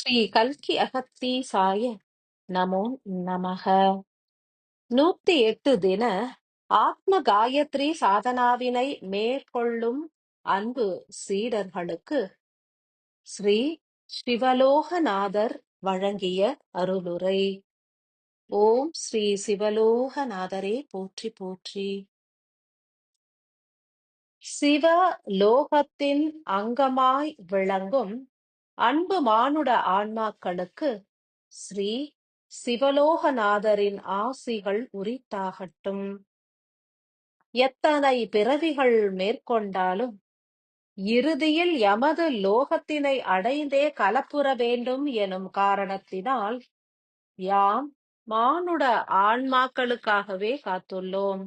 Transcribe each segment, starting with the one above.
ஸ்ரீ கல்கி அகத்தீசாய நமோ நமக நூத்தி எட்டு தின ஆத்ம காயத்ரி சாதனாவினை மேற்கொள்ளும் அன்பு சீடர்களுக்கு ஸ்ரீ சிவலோகநாதர் வழங்கிய அருளுரை. ஓம் ஸ்ரீ சிவலோகநாதரே போற்றி போற்றி. சிவ லோகத்தின் அங்கமாய் விளங்கும் அன்பு மானுட ஆன்மாக்களுக்கு ஸ்ரீ சிவலோகநாதரின் ஆசிகள் உரித்தாகட்டும். எத்தனை பிறவிகள் மேற்கொண்டாலும் இறுதியில் எமது லோகத்தினை அடைந்தே கலப்புற வேண்டும் எனும் காரணத்தினால் யாம் மானுட ஆன்மாக்களுக்காகவே காத்துள்ளோம்.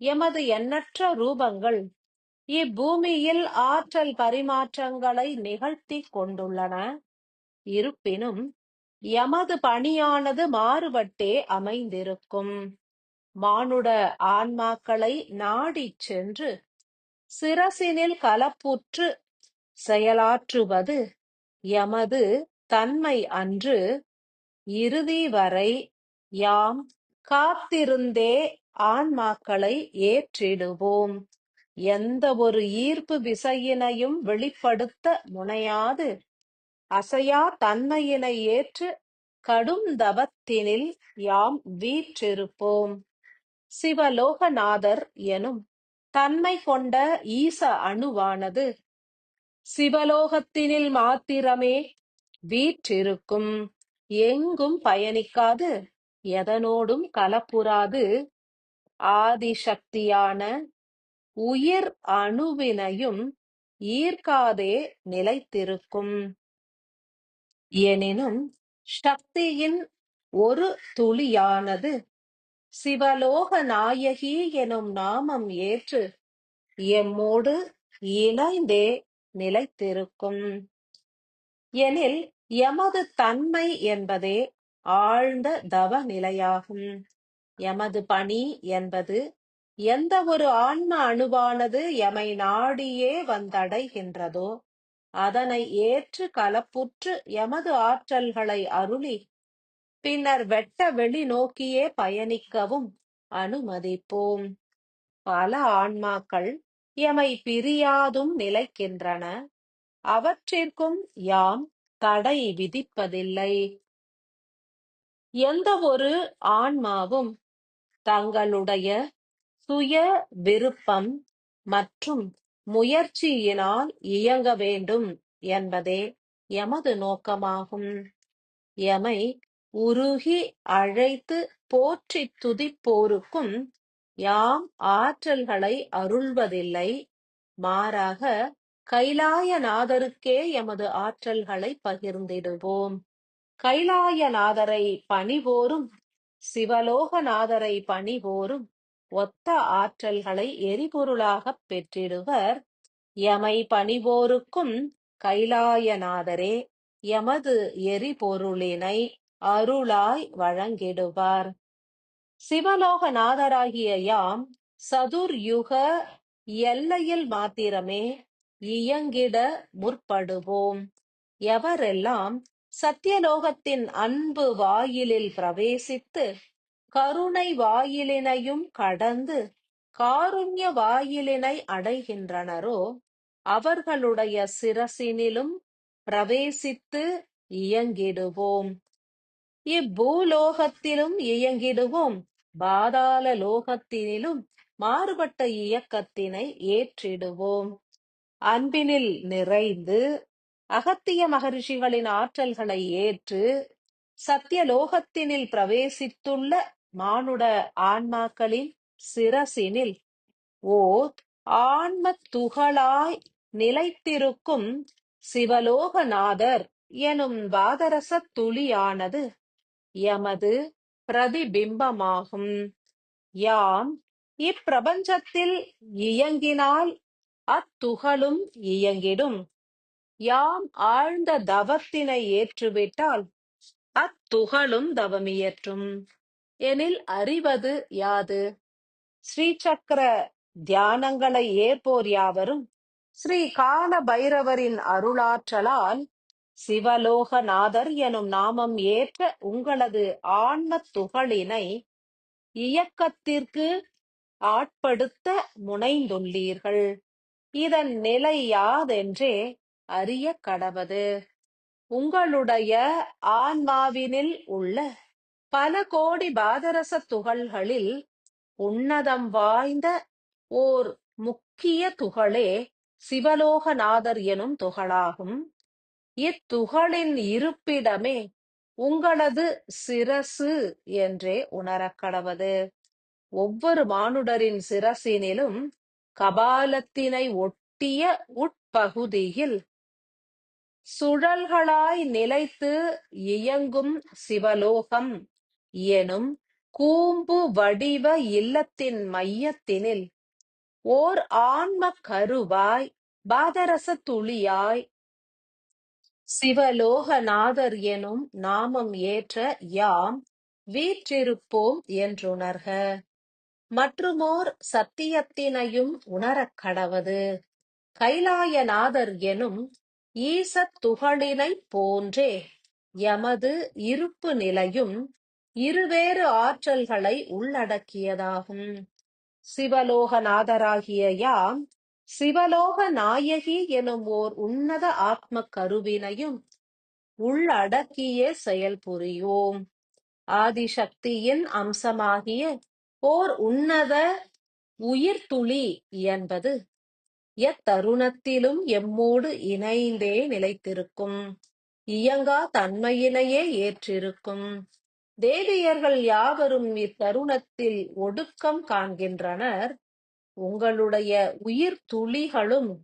எமது எண்ணற்ற ரூபங்கள் இப்பூமியில் ஆற்றல் பரிமாற்றங்களை நிகழ்த்திக் கொண்டுள்ளன. இருப்பினும் எமது பணியானது மாறுபட்டே அமைந்திருக்கும். மானுட ஆன்மாக்களை நாடிச் சென்று சிரசினில் கலப்புற்று செயலாற்றுவது எமது தன்மை அன்று இறுதி வரை யாம் காத்திருந்தே ஆன்மாக்களை ஏற்றிடுவோம். எந்த ஒரு ஈர்ப்பு விசையினையும் வெளிப்படுத்த முனையாது. அசையா தன்மையினை ஏற்று கடும் தவத்தினில் யாம் வீற்றிருப்போம். சிவலோகநாதர் எனும் தன்மை கொண்ட ஈச அணுவானது. சிவலோகத்தினில் மாத்திரமே வீற்றிருக்கும். எங்கும் பயணிக்காது. எதனோடும் கலப்புறாது. ஆதிசக்தியான உயிர் அணுவினையும் ஈர்க்காதே நிலைத்திருக்கும். எனினும் சக்தியின் ஒரு துளியானது சிவலோக நாயகி எனும் நாமம் ஏற்று எம்மோடு இணைந்தே நிலைத்திருக்கும். எனில் எமது தன்மை என்பதே ஆழ்ந்த தவ நிலையாகும். எமது பணி என்பது எந்த ஒரு ஆன்ம அணுவானது எமை நாடியே வந்தடைகின்றதோ அதனை ஏற்று கலப்புற்று எமது ஆற்றல்களை அருளி பின்னர் வெட்ட வெளி நோக்கியே பயணிக்கவும் அனுமதிப்போம். பல ஆன்மாக்கள் எமை பிரியாதும் நிலைக்கின்றன. அவற்றிற்கும் யாம் தடை விதிப்பதில்லை. எந்த ஒரு ஆன்மாவும் தங்களுடைய சுய விருப்பம் மற்றும் முயற்சியினால் இயங்க வேண்டும் என்பதே எமது நோக்கமாகும். எமை உருகி அழைத்து போற்றி துதிப்போருக்கும் யாம் ஆற்றல்களை அருள்வதில்லை. மாறாக கைலாயநாதருக்கே எமது ஆற்றல்களை பகிர்ந்திடுவோம். கைலாயநாதரை பணிவோரும் சிவலோகநாதரை பணிவோரும் ஒத்த ஆற்றல்களை எரிபொருளாகப் பெற்றிடுவர். எமை பணிவோருக்கும் கைலாயநாதரே எமது எரிபொருளினை அருளாய் வழங்கிடுவார். சிவலோகநாதராகிய யாம் சதுர்யுக எல்லையில் மாத்திரமே இயங்கிட முற்படுவோம். எவரெல்லாம் சத்தியலோகத்தின் அன்பு வாயிலில் பிரவேசித்து கருணை வாயிலினையும் கடந்து காருண்ய வாயிலினை அடைகின்றனரோ அவர்களுடைய சிரசினிலும் பிரவேசித்து இயங்கிடுவோம். இப்பூலோகத்திலும் இயங்கிடுவோம். பாதாள லோகத்தினிலும் மாறுபட்ட இயக்கத்தினை ஏற்றிடுவோம். அன்பினில் நிறைந்து அகத்திய மகரிஷிகளின் ஆற்றல்களை ஏற்று சத்தியலோகத்தினில் பிரவேசித்துள்ள மானுட ஆன்மாக்களின் சிரசினில் ஓர் ஆன்ம துகளாய் நிலைத்திருக்கும் சிவலோகநாதர் எனும் பாதரச துளியானது எமது பிரதிபிம்பமாகும். யாம் இப்பிரபஞ்சத்தில் இயங்கினால் அத்துகளும் இயங்கிடும். யாம் ஆழ்ந்த தவத்தினை ஏற்றுவிட்டால் அத்துகளும் தவமியற்றும். எனில் அறிவது யாது? ஸ்ரீசக்கர தியானங்களை ஏற்போர் யாவரும் ஸ்ரீ கால பைரவரின் அருளாற்றலால் சிவலோகநாதர் எனும் நாமம் ஏற்ற உங்களது ஆன்ம துகளினை இயக்கத்திற்கு ஆட்படுத்த முனைந்துள்ளீர்கள். இதன் நிலை யாதென்றே அறிய கடவது. உங்களுடைய ஆன்மாவினில் உள்ள பல கோடி பாதரச துகள்களில் உன்னதம் வாய்ந்த ஓர் முக்கிய துகளே சிவலோகநாதர் எனும் துகளாகும். இத்துகளின் இருப்பிடமே உங்களது சிரசு என்றே உணரக் கடவது. ஒவ்வொரு மானுடரின் சிரசினிலும் கபாலத்தினை ஒட்டிய உட்பகுதியில் சுழல்களாய் நிலைத்து இயங்கும் சிவலோகம் எனும் கூம்பு வடிவ இல்லத்தின் மையத்தினில் ஓர் ஆன்ம கருவாய் பாதரச துளியாய். சிவலோகநாதர் எனும் நாமம் ஏற்ற யாம் வீற்றிருப்போம் என்றுணர்க. மற்றுமோர் சத்தியத்தினையும் உணரக் கடவது. கைலாயநாதர் எனும் ஈசத் துகளினைப் போன்றே எமது இருப்பு நிலையும் இருவேறு ஆற்றல்களை உள்ளடக்கியதாகும். சிவலோகநாதராகிய யாம் சிவலோக நாயகி எனும் ஓர் உன்னத ஆத்ம கருவினையும் உள்ளடக்கிய செயல் புரியோம் ஆதிசக்தியின் அம்சமாகிய ஓர் உன்னத உயிர்த்துளி என்பது எத்தருணத்திலும் எம்மோடு இணைந்தே நிலைத்திருக்கும். இயங்கா தன்மையினையே ஏற்றிருக்கும். தேவியர்கள் யாவரும் இத்தருணத்தில் ஒடுக்கம் காண்கின்றனர். உங்களுடைய உயிர் துளிகளும்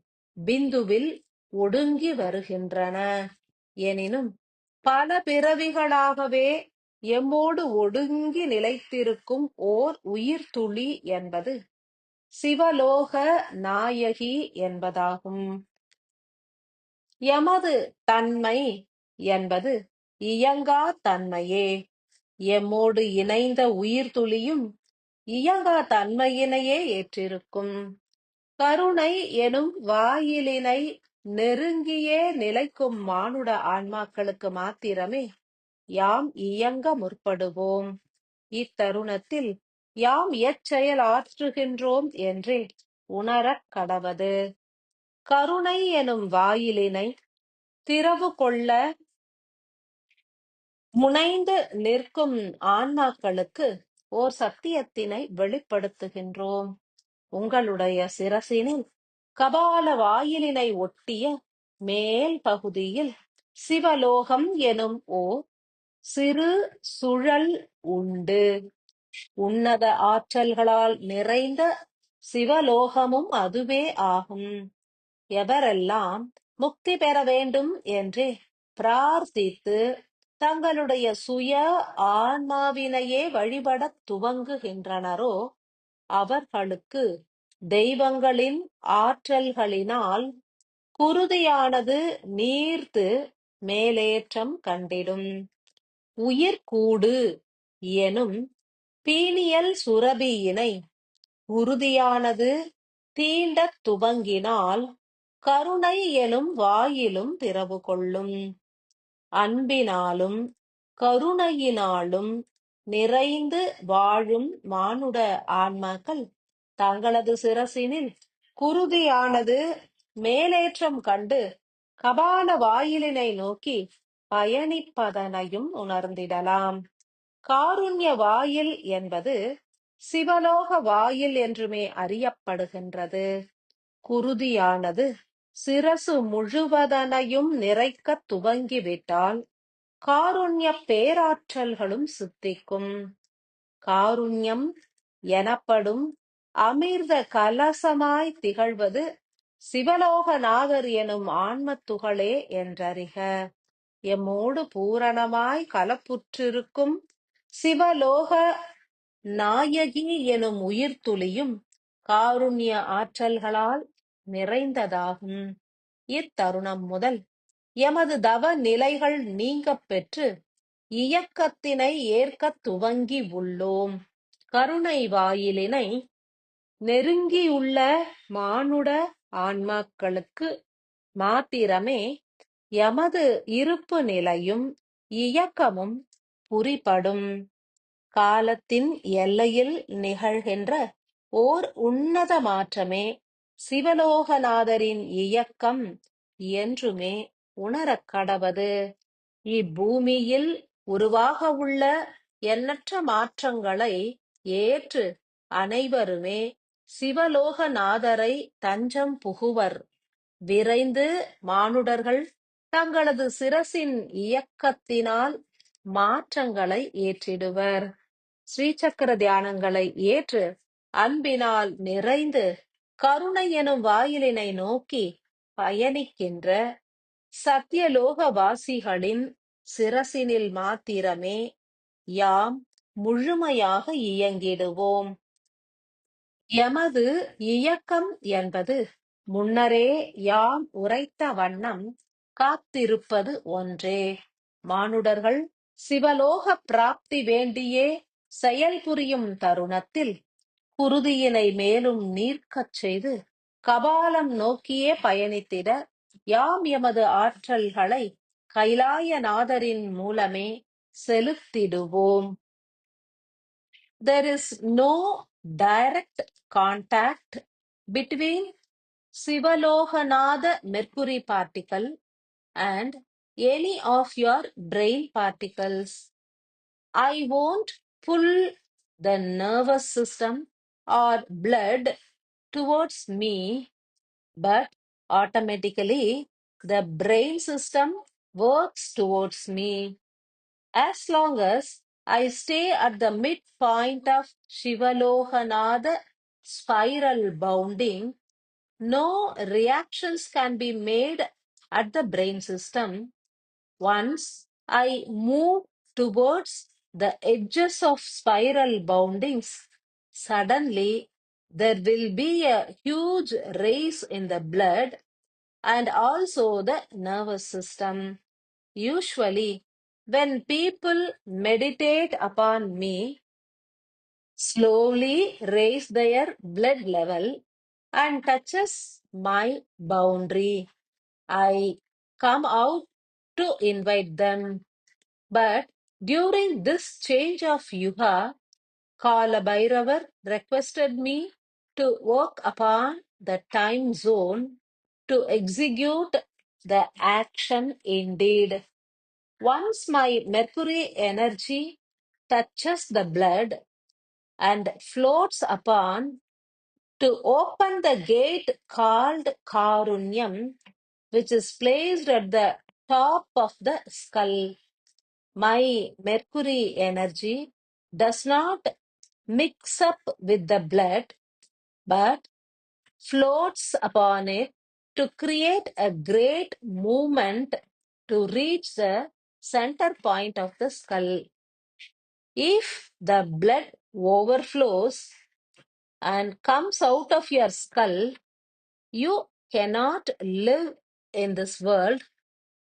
பிந்துவில் ஒடுங்கி வருகின்றன. எனினும் பல பிறவிகளாகவே எம்மோடு ஒடுங்கி நிலைத்திருக்கும் ஓர் உயிர் துளி என்பது சிவலோக நாயகி என்பதாகும். எமது தன்மை என்பது இயங்கா தன்மையே. எம்மோடு இணைந்த உயிர் துளியும் இயங்கா தன்மையினையே ஏற்றிருக்கும். கருணை எனும் வாயிலினை நெருங்கியே நிலைக்கும் மானுட ஆன்மாக்களுக்கு மாத்திரமே யாம் இயங்க முற்படுவோம். இத்தருணத்தில் யாம் எச்செயல் ஆற்றுகின்றோம் என்றே உணரக் கடவது. கருணை எனும் வாயிலினை திறவு கொள்ள முனைந்து நிற்கும் ஆன்மாக்களுக்கு ஓர் சத்தியத்தினை வெளிப்படுத்துகின்றோம். உங்களுடைய சிரசினில் கபால வாயிலினை ஒட்டிய மேல் பகுதியில் சிவலோகம் எனும் ஓர் சிறு சுழல் உண்டு. உன்னத ஆற்றல்களால் நிறைந்த சிவலோகமும் அதுவே ஆகும். எவரெல்லாம் முக்தி பெற வேண்டும் என்று பிரார்த்தித்து தங்களுடைய சுய ஆன்மாவினையே வழிபடத் துவங்குகின்றனரோ அவர்களுக்கு தெய்வங்களின் ஆற்றல்களினால் குருதியானது நீர்த்து மேலேற்றம் கண்டிடும். உயிர்கூடு எனும் பீனியல் சுரபியினை உறுதியானது தீண்டத் துவங்கினால் கருணை எனும் வாயிலும் திறவு கொள்ளும் அன்பினாலும் கருணையினாலும் நிறைந்து வாழும் மானுட ஆன்மாக்கள் தங்களது சிரசினில் குருதியானது மேலேற்றம் கண்டு கபால வாயிலினை நோக்கி பயணிப்பதனையும் உணர்ந்திடலாம். காருண்ய வாயில் என்பது சிவலோக வாயில் என்றுமே அறியப்படுகின்றது. குருதியானது சிரசு முழுவதனையும் நிறைக்கத் துவங்கிவிட்டால் காருண்ய பேராற்றல்களும் சித்திக்கும். காருண்யம் எனப்படும் அமிர்த கலசமாய் திகழ்வது சிவலோகநாதர் எனும் ஆன்மத்துகளே என்றறிக. எம்மோடு பூரணமாய் கலப்புற்றிருக்கும் சிவலோக நாயகி எனும் உயிர்த்துளியும் காருண்ய ஆற்றல்களால் நிறைந்ததாகும். இத்தருணம் முதல் எமது தவ நிலைகள் நீங்கப் பெற்று இயக்கத்தினை ஏற்கத் துவங்கி உள்ளோம். கருணை வாயிலினை நெருங்கியுள்ள மானுட ஆன்மாக்களுக்கு மாத்திரமே எமது இருப்பு நிலையும் இயக்கமும் புரிபடும். காலத்தின் எல்லையில் நிகழ்கின்ற ஓர் உன்னத மாற்றமே சிவலோகநாதரின் இயக்கம் என்றுமே உணரக் கடவது. இப்பூமியில் உருவாக உள்ள எண்ணற்ற மாற்றங்களை ஏற்று அனைவருமே சிவலோகநாதரை தஞ்சம் புகுவர். விரைந்து மானுடர்கள் தங்களது சிரசின் இயக்கத்தினால் மாற்றங்களை ஏற்றிடுவர். ஸ்ரீசக்கர தியானங்களை ஏற்று அன்பினால் நிறைந்து கருணை எனும் வாயிலினை நோக்கி பயணிக்கின்ற சத்தியலோகவாசிகளின் சிரசினில் மாத்திரமே யாம் முழுமையாக இயங்கிடுவோம். எமது இயக்கம் என்பது முன்னரே யாம் உரைத்த வண்ணம் காத்திருப்பது ஒன்றே. மானுடர்கள் சிவலோக பிராப்தி வேண்டியே செயல்புரியும் தருணத்தில் குருதியினை மேலும் நீர்க்கச் செய்து கபாலம் நோக்கியே பயணித்திட யாம் எமது ஆற்றல்களை கைலாயநாதரின் மூலமே செலுத்திடுவோம் There is no direct contact between Sivalohanada mercury particle and any of your brain particles. I won't pull the nervous system or blood towards me, but automatically the brain system works towards me. As long as I stay at the midpoint of Shivalohanada spiral bounding, no reactions can be made at the brain system. Once I move towards the edges of spiral boundings, suddenly there will be a huge race in the blood and also the nervous system. Usually, when people meditate upon me, slowly raise their blood level and touches my boundary. I come out to invite them. But during this change of yuga, Kala Bhairavar requested me to work upon the time zone to execute the action indeed. Once my mercury energy touches the blood and floats upon to open the gate called Karunyam, which is placed at the top of the skull. My mercury energy does not mix up with the blood, but floats upon it to create a great movement to reach the center point of the skull. If the blood overflows and comes out of your skull, you cannot live in this world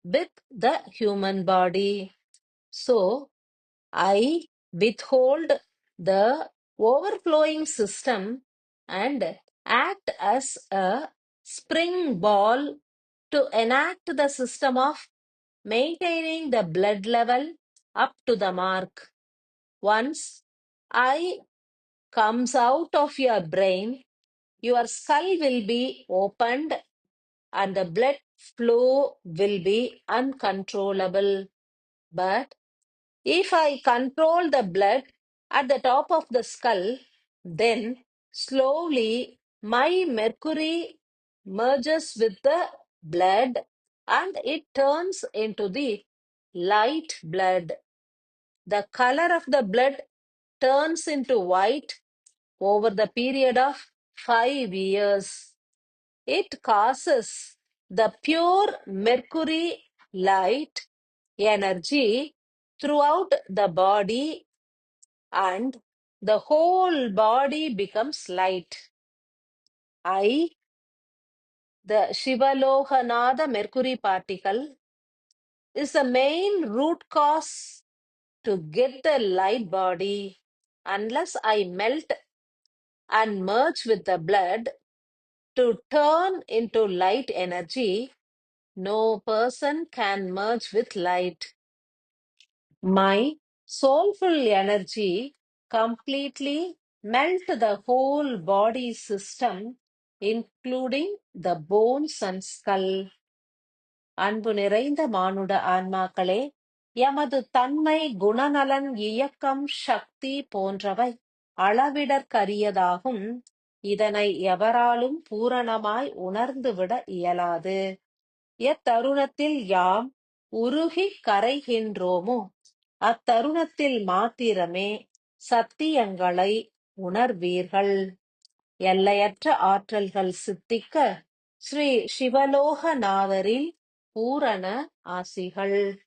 with the human body. So, I withhold the overflowing system and act as a spring ball to enact the system of maintaining the blood level up to the mark. Once I comes out of your brain, your skull will be opened and the blood flow will be uncontrollable. But if I control the blood at the top of the skull, then slowly my mercury merges with the blood and it turns into the light blood. The color of the blood turns into white over the period of five years. It causes the pure mercury light energy throughout the body and the whole body becomes light. I, the Shivalohanada mercury particle, is the main root cause to get the light body. Unless I melt and merge with the blood to turn into light energy, no person can merge with light. My soulful energy completely melt the whole body system, including the bones and skull. அன்பு நிறைந்த மானுட ஆன்மாக்களே எமது தன்மை குணநலன் இயக்கம் சக்தி போன்றவை அளவிடற்கரியதாகும் இதனை எவராலும் பூரணமாய் உணர்ந்துவிட இயலாது எத்தருணத்தில் யாம் உருகிக் கரைகின்றோமோ அத்தருணத்தில் மாத்திரமே சத்தியங்களை உணர்வீர்கள். எல்லையற்ற ஆற்றல்கள் சித்திக்க ஸ்ரீ சிவலோகநாதரின் பூரண ஆசிகள்.